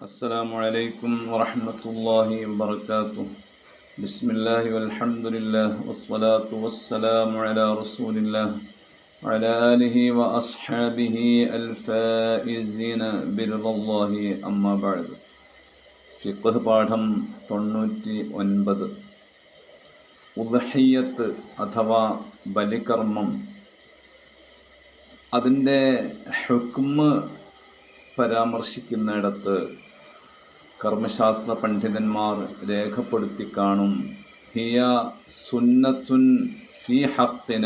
السلام عليكم ورحمة الله وبركاته بسم الله والحمد لله والصلاة والسلام على رسول الله وعلى آله وأصحابه الفائزين برضا الله أما بعد ഫിഖ് പാഠം തൊണ്ണൂറ്റി ഒൻപത് ഉദഹയ്യത്ത് അഥവാ ബലികർമ്മം അതിൻ്റെ ഹുക്മ് പരാമർശിക്കുന്നിടത്ത് കർമ്മശാസ്ത്ര പണ്ഡിതന്മാർ രേഖപ്പെടുത്തി കാണും. ഹിയ സുന്നത്തുൻ ഫി ഹത്തിന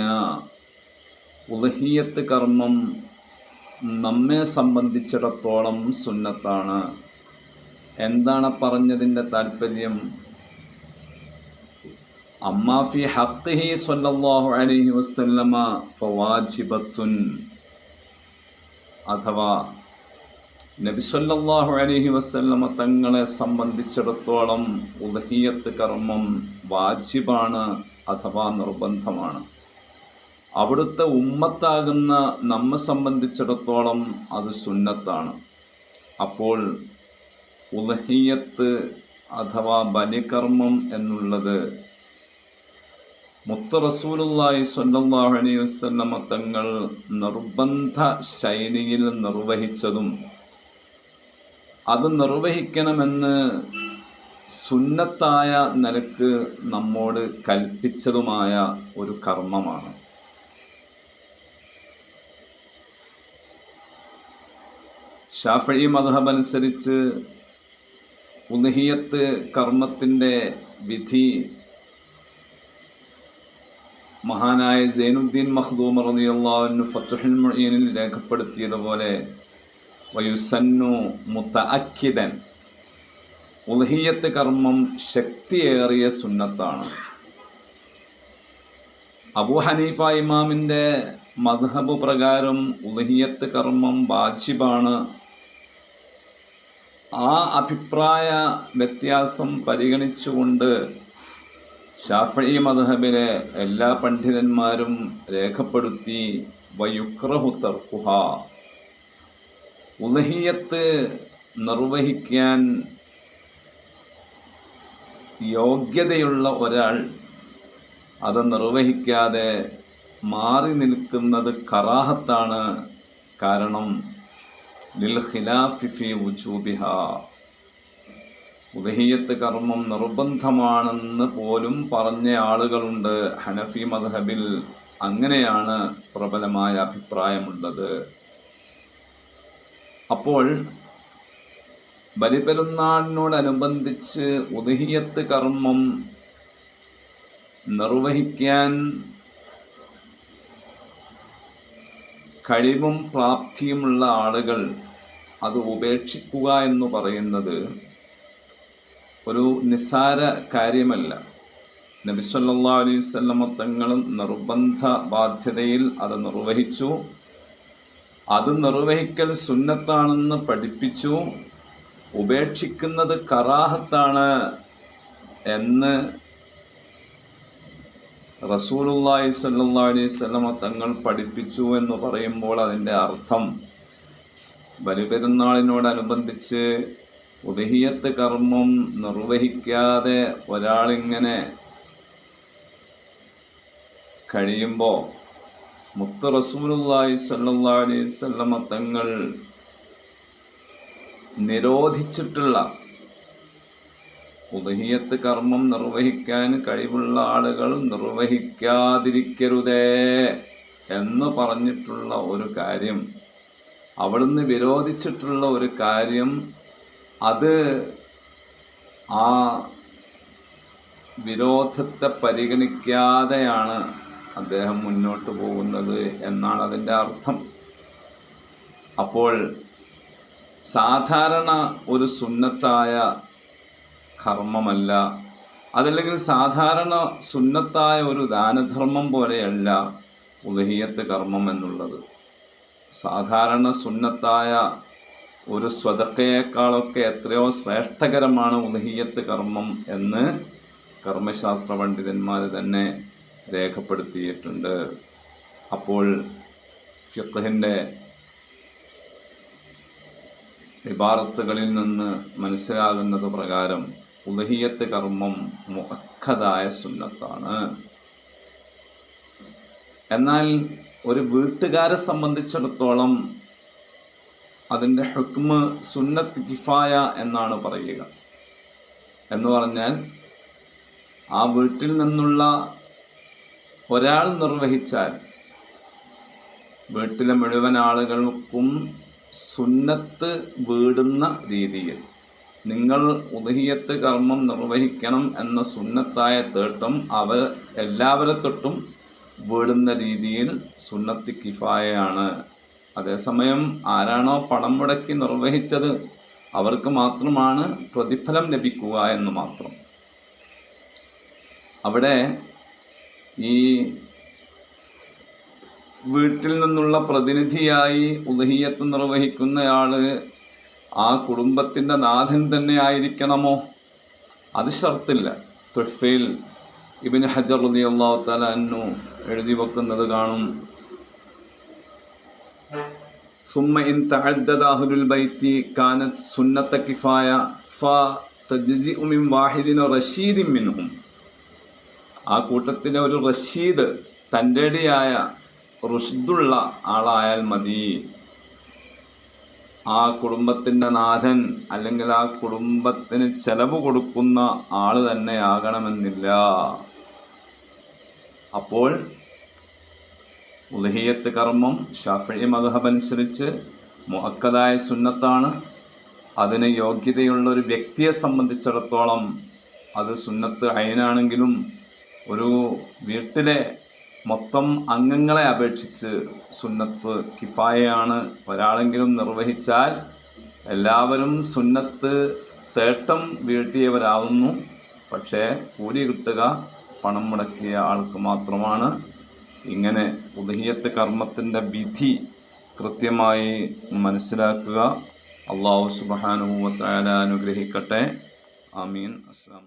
ഉദഹീയത്ത് കർമ്മം നമ്മെ സംബന്ധിച്ചിടത്തോളം സുന്നത്താണ്. എന്താണ് പറഞ്ഞതിന്റെ താല്പര്യം അമ്മാഫി ഹഖിഹി സ്വല്ലല്ലാഹു അലഹി വസല്ലമ ഫവാജിബത്തുൻ. അഥവാ നബി അലഹി അലൈഹി വസല്ലമ തങ്ങളെ സംബന്ധിച്ചിടത്തോളം ഉദഹീയത്ത് കർമ്മം വാജിബാണ് അഥവാ നിർബന്ധമാണ്. അവിടുത്തെ ഉമ്മത്താകുന്ന നമ്മെ സംബന്ധിച്ചിടത്തോളം അത് സുന്നത്താണ്. അപ്പോൾ ഉദഹീയത്ത് അഥവാ ബലികർമ്മം എന്നുള്ളത് മുത്ത റസൂലുള്ളാഹി സ്വല്ലല്ലാഹു അലൈഹി വസല്ലമ തങ്ങൾ നിർബന്ധ ശൈലിയിൽ നിർവഹിച്ചതും അത് നിർവഹിക്കണമെന്ന് സുന്നത്തായ നിലയ്ക്ക് നമ്മോട് കൽപ്പിച്ചതുമായ ഒരു കർമ്മമാണ്. ഷാഫി മധബ് അനുസരിച്ച് ഉദഹിയത്ത് കർമ്മത്തിന്റെ വിധി മഹാനായ സൈനുദ്ദീൻ മഖ്ദൂം റളിയല്ലാഹു ഫത്തുഹുൽ മുഈനിൽ രേഖപ്പെടുത്തിയതുപോലെ വയുസന്നു മുത്തഅക്കിദൻ ഉൽഹിയത്ത് കർമ്മം ശക്തിയേറിയ സുന്നത്താണ്. അബു ഹനീഫ ഇമാമിന്റെ മദ്ഹബ് പ്രകാരം ഉൽഹിയത്ത് കർമ്മം വാജിബാണ്. ആ അഭിപ്രായ വ്യത്യാസം പരിഗണിച്ചുകൊണ്ട് ഷാഫി മദ്ഹബിലെ എല്ലാ പണ്ഡിതന്മാരും രേഖപ്പെടുത്തി വയുക്രഹു തർക്കുഹ. ഉദഹിയത്ത് നിർവഹിക്കാൻ യോഗ്യതയുള്ള ഒരാൾ അത് നിർവഹിക്കാതെ മാറി നിൽക്കുന്നത് കറാഹത്താണ് കാരണം ലിൽ ഖിലാഫിഫി ഉജൂബിഹ ഉദഹിയത്ത് കർമ്മം നിർബന്ധമാണെന്ന് പോലും പറഞ്ഞ ആളുകളുണ്ട്. ഹനഫി മദ്ഹബിൽ അങ്ങനെയാണ് പ്രബലമായ അഭിപ്രായമുള്ളത്. അപ്പോൾ ബലിപെരുന്നാളിനോടനുബന്ധിച്ച് ഉദഹിയത്ത് കർമ്മം നിർവഹിക്കാൻ കഴിവും പ്രാപ്തിയുമുള്ള ആളുകൾ അത് ഉപേക്ഷിക്കുക എന്ന് പറയുന്നത് ഒരു നിസ്സാര കാര്യമല്ല. നബിസ്വല്ലാ വസല്ലമ തങ്ങളും നിർബന്ധ ബാധ്യതയിൽ അത് നിർവഹിച്ചു. അത് നിർവഹിക്കൽ സുന്നത്താണെന്ന് പഠിപ്പിച്ചു. ഉപേക്ഷിക്കുന്നത് കറാഹത്താണ് എന്ന് റസൂലുള്ളാഹി സല്ലാ അലൈഹി സ്വലമ തങ്ങൾ പഠിപ്പിച്ചു എന്ന് പറയുമ്പോൾ അതിന്റെ അർത്ഥം ബലിപെരുന്നാളിനോടനുബന്ധിച്ച് ഉദഹിയത്ത് കർമ്മം നിർവഹിക്കാതെ ഒരാളിങ്ങനെ കഴിയുമ്പോൾ മുത്ത് റസൂലുല്ലായി അലൈഹി തങ്ങൾ നിരോധിച്ചിട്ടുള്ള ഉദഹിയത്ത് കർമ്മം നിർവഹിക്കാൻ കഴിവുള്ള ആളുകൾ നിർവഹിക്കാതിരിക്കരുതേ എന്ന് പറഞ്ഞിട്ടുള്ള ഒരു കാര്യം. അവിടുന്ന് വിരോധിച്ചിട്ടുള്ള ഒരു കാര്യം അത് ആ വിരോധത്തെ പരിഗണിക്കാതെയാണ് അദ്ദേഹം മുന്നോട്ട് പോകുന്നത് എന്നാണ് അതിന്റെ അർത്ഥം. അപ്പോൾ സാധാരണ ഒരു സുന്നത്തായ കർമ്മമല്ല അതല്ലെങ്കിൽ സാധാരണ സുന്നത്തായ ഒരു ദാനധർമ്മം പോലെയല്ല ഉദഹീയത്ത് കർമ്മം എന്നുള്ളത്. സാധാരണ സുന്നത്തായ ഒരു സ്വതക്കയേക്കാളൊക്കെ എത്രയോ ശ്രേഷ്ഠകരമാണ് ഉദഹീയത്ത് കർമ്മം എന്ന് കർമ്മശാസ്ത്ര പണ്ഡിതന്മാർ തന്നെ രേഖപ്പെടുത്തിയിട്ടുണ്ട്. അപ്പോൾ ഫിഖിന്റെ ഇബാറത്തുകളിൽ നിന്ന് മനസ്സിലാകുന്നത് പ്രകാരം ഉലഹിയത്ത് കർമ്മം മുഖതായ സുന്നത്താണ്. എന്നാൽ ഒരു വീട്ടുകാരെ സംബന്ധിച്ചിടത്തോളം അതിന്റെ ഹുക്മ് സുന്നത്ത് കിഫായ എന്നാണ് പറയുക. എന്ന് പറഞ്ഞാൽ ആ വീട്ടിൽ നിന്നുള്ള ഒരാൾ നിർവഹിച്ചാൽ വീട്ടിലെ മുഴുവൻ ആളുകൾക്കും സുന്നത്ത് വീടുന്ന രീതിയിൽ നിങ്ങൾ ഉദഹിയത്ത് കർമ്മം നിർവഹിക്കണം എന്ന സുന്നത്തായ തേട്ടം അവർ എല്ലാവരെ തൊട്ടും വീടുന്ന രീതിയിൽ സുന്നത്ത് കിഫായയാണ്. അതേസമയം ആരാണോ പണം മുടക്കി നിർവഹിച്ചത് അവർക്ക് മാത്രമാണ് പ്രതിഫലം ലഭിക്കുക എന്ന് മാത്രം. അവിടെ ഈ വീട്ടിൽ നിന്നുള്ള പ്രതിനിധിയായി ഉദഹീയത്ത് നിർവഹിക്കുന്നയാൾ ആ കുടുംബത്തിന്റെ നാഥൻ തന്നെ ആയിരിക്കണമോ? അത് ഷർത്തില്ല. തുഫയിൽ ഇബിൻ ഹജർ റലി അള്ളാഹു തല അന്നു എഴുതി വെക്കുന്നത് കാണും. സുമ്മ ഇൻ തഅദ്ദദ അഹ്ലുൽ ബൈത്തി കാനത് സുന്നത്ത കിഫായ ഫ തജ്സിഉ മിൻ വാഹിദിൻ റഷീദിൻ മിൻഹും. ആ കൂട്ടത്തിലെ ഒരു റഷീദ് തന്റെടിയായ റുഷ്ദുള്ള ആളായാൽ മതി. ആ കുടുംബത്തിന്റെ നാഥൻ അല്ലെങ്കിൽ ആ കുടുംബത്തിന് ചെലവ് കൊടുക്കുന്ന ആൾ തന്നെ ആകണമെന്നില്ല. അപ്പോൾ ഉദഹീയത്ത് കർമ്മം ഷാഫി മധുഹബ് അനുസരിച്ച് മുഅക്കതായ സുന്നത്താണ്. അതിന് യോഗ്യതയുള്ള ഒരു വ്യക്തിയെ സംബന്ധിച്ചിടത്തോളം അത് സുന്നത്ത് അയനാണെങ്കിലും ഒരു വീട്ടിലെ മൊത്തം അംഗങ്ങളെ അപേക്ഷിച്ച് സുന്നത്ത് കിഫായയാണ് ഒരാളെങ്കിലും നിർവഹിച്ചാൽ എല്ലാവരും സുന്നത്ത് തേട്ടം വീഴ്ത്തിയവരാവുന്നു. പക്ഷേ കൂലി കിട്ടുക പണം മുടക്കിയ ആൾക്ക് മാത്രമാണ്. ഇങ്ങനെ ഉദഹിയത്ത് കർമ്മത്തിന്റെ വിധി കൃത്യമായി മനസ്സിലാക്കുക. അള്ളാഹു സുബാനുഭവത്തായ അനുഗ്രഹിക്കട്ടെ. ആമീൻ. അസ്സാം